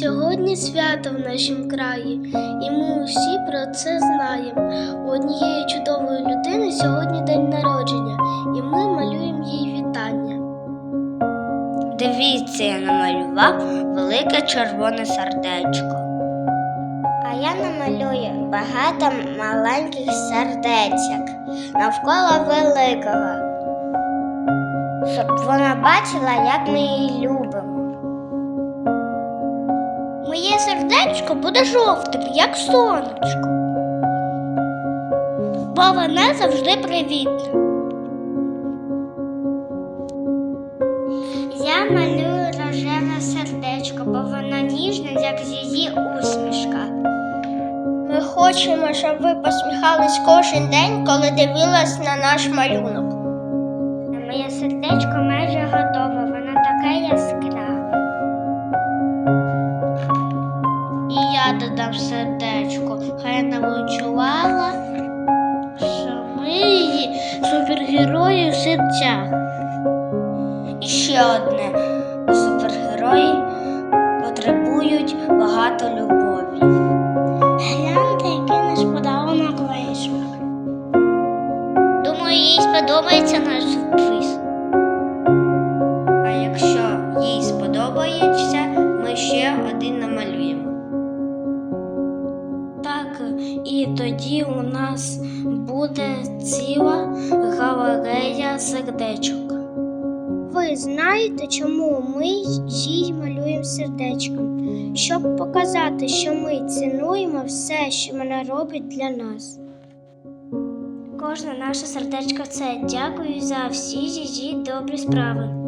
Сьогодні свято в нашім краї, і ми усі про це знаємо. У однієї чудової людини сьогодні день народження, і ми малюємо їй вітання. Дивіться, я намалював велике червоне сердечко. А я намалюю багато маленьких сердечок навколо великого, щоб вона бачила, як ми її любимо. Моє буде жовтим, як сонечко. Бо вона завжди привітна. Я малюю рожеве сердечко, бо воно ніжне, як її усмішка. Ми хочемо, щоб ви посміхались кожен день, коли дивились на наш малюнок. Моє сердечко майже Я додам сердечко, хай не відчувала, що ми її супергерої в серцях. І ще одне супергерої потребують багато любові. Гляньте, який наш подарунок вийшов. Думаю, їй сподобається наш сюрприз. А якщо їй сподобається, ми ще один намалюємо. І тоді у нас буде ціла галерея сердечок. Ви знаєте, чому ми їй малюємо сердечком? Щоб показати, що ми цінуємо все, що вона робить для нас. Кожне наше сердечко це дякую за всі її добрі справи.